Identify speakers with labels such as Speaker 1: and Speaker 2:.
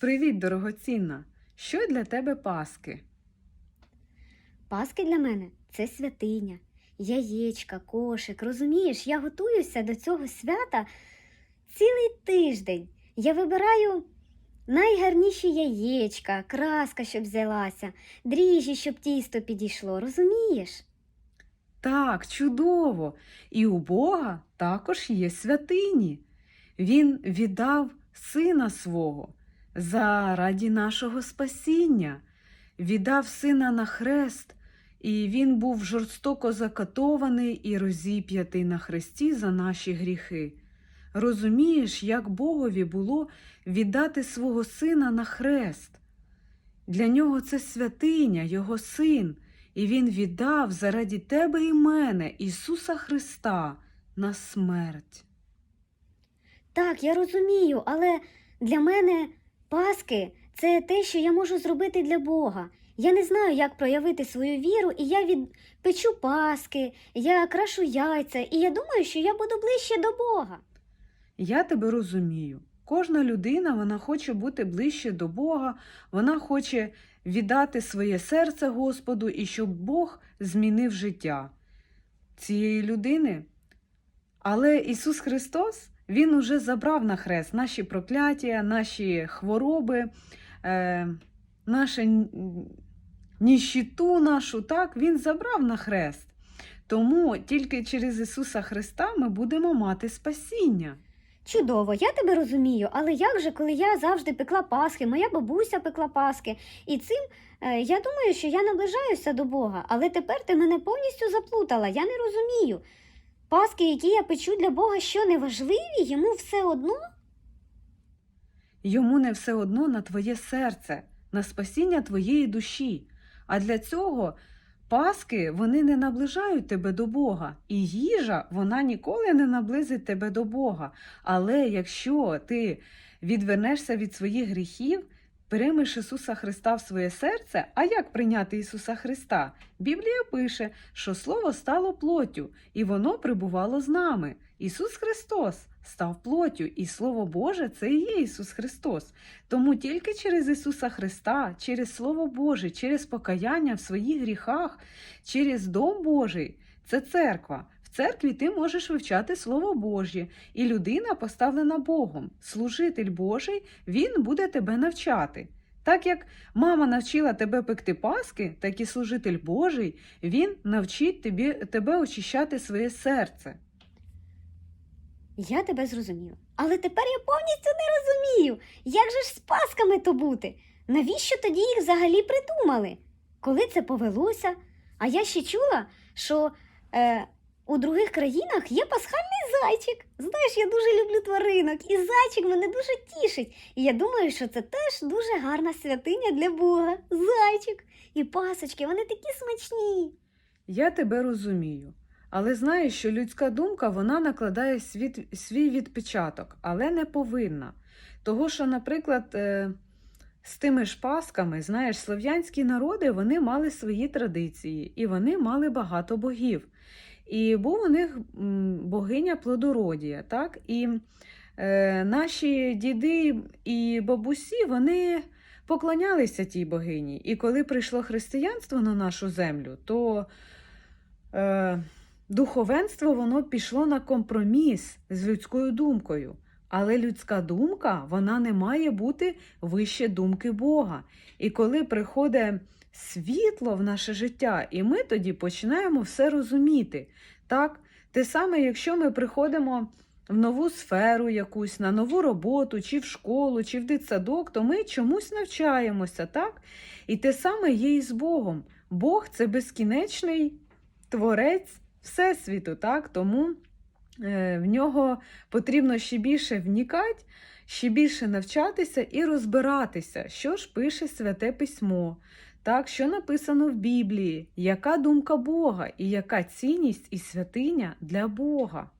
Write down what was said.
Speaker 1: Привіт, дорогоцінна! Що для тебе Паски?
Speaker 2: Паски для мене це святиня, яєчка, кошик. Розумієш, я готуюся до цього свята цілий тиждень. Я вибираю найгарніші яєчка, краска, щоб взялася, дріжджі, щоб тісто підійшло. Розумієш?
Speaker 1: Так, чудово! І у Бога також є святині. Він віддав сина свого заради нашого спасіння, віддав сина на хрест, і він був жорстоко закатований і розіп'ятий на хресті за наші гріхи. Розумієш, як Богові було віддати свого сина на хрест? Для нього це святиня, його син, і він віддав заради тебе і мене, Ісуса Христа, на смерть.
Speaker 2: Так, я розумію, але для мене Паски це те, що я можу зробити для Бога. Я не знаю, як проявити свою віру, і я відпечу Паски, я крашу яйця, і я думаю, що я буду ближче до Бога.
Speaker 1: Я тебе розумію. Кожна людина вона хоче бути ближче до Бога, вона хоче віддати своє серце Господу і щоб Бог змінив життя цієї людини. Але Ісус Христос, Він уже забрав на хрест наші прокляття, наші хвороби, е, нашу ніщиту нашу, так, Він забрав на хрест. Тому тільки через Ісуса Христа ми будемо мати спасіння.
Speaker 2: Чудово, я тебе розумію, але як же, коли я завжди пекла Пасхи, моя бабуся пекла Паски, і цим е, я думаю, що я наближаюся до Бога, але тепер ти мене повністю заплутала, я не розумію. Паски, які я печу для Бога, що не важливі, йому все одно?
Speaker 1: Йому не все одно на твоє серце, на спасіння твоєї душі. А для цього паски вони не наближають тебе до Бога, і їжа вона ніколи не наблизить тебе до Бога. Але якщо ти відвернешся від своїх гріхів, приймеш Ісуса Христа в своє серце, а як прийняти Ісуса Христа? Біблія пише, що Слово стало плоттю, і воно прибувало з нами. Ісус Христос став плоттю, і Слово Боже це і є Ісус Христос. Тому тільки через Ісуса Христа, через Слово Боже, через покаяння в своїх гріхах, через Дом Божий це церква. Церкві ти можеш вивчати Слово Божє, і людина, поставлена Богом, служитель Божий, він буде тебе навчати. Так як мама навчила тебе пекти паски, так і служитель Божий, він навчить тобі, тебе очищати своє серце.
Speaker 2: Я тебе зрозуміла. Але тепер я повністю не розумію, як же ж з Пасками то бути? Навіщо тоді їх взагалі придумали? Коли це повелося? А я ще чула, що е, у других країнах є пасхальний зайчик. Знаєш, я дуже люблю тваринок, і зайчик мене дуже тішить. І я думаю, що це теж дуже гарна святиня для Бога. Зайчик і пасочки, вони такі смачні.
Speaker 1: Я тебе розумію. Але знаєш, що людська думка вона накладає світ, свій відпечаток, але не повинна. Того, що, наприклад, е, з тими ж пасками, знаєш, слов'янські народи вони мали свої традиції, і вони мали багато богів. І був у них богиня плодородія, так? І е, наші діди і бабусі вони поклонялися тій богині. І коли прийшло християнство на нашу землю, то е, духовенство воно пішло на компроміс з людською думкою. Але людська думка вона не має бути вище думки Бога. І коли приходить світло в наше життя, і ми тоді починаємо все розуміти. Так? Те саме, якщо ми приходимо в нову сферу якусь, на нову роботу, чи в школу, чи в дитсадок, то ми чомусь навчаємося, так? І те саме є і з Богом. Бог це безкінечний творець Всесвіту, так? Тому е, в нього потрібно ще більше вникати, ще більше навчатися і розбиратися, що ж пише Святе Письмо, так, що написано в Біблії, яка думка Бога і яка цінність і святиня для Бога.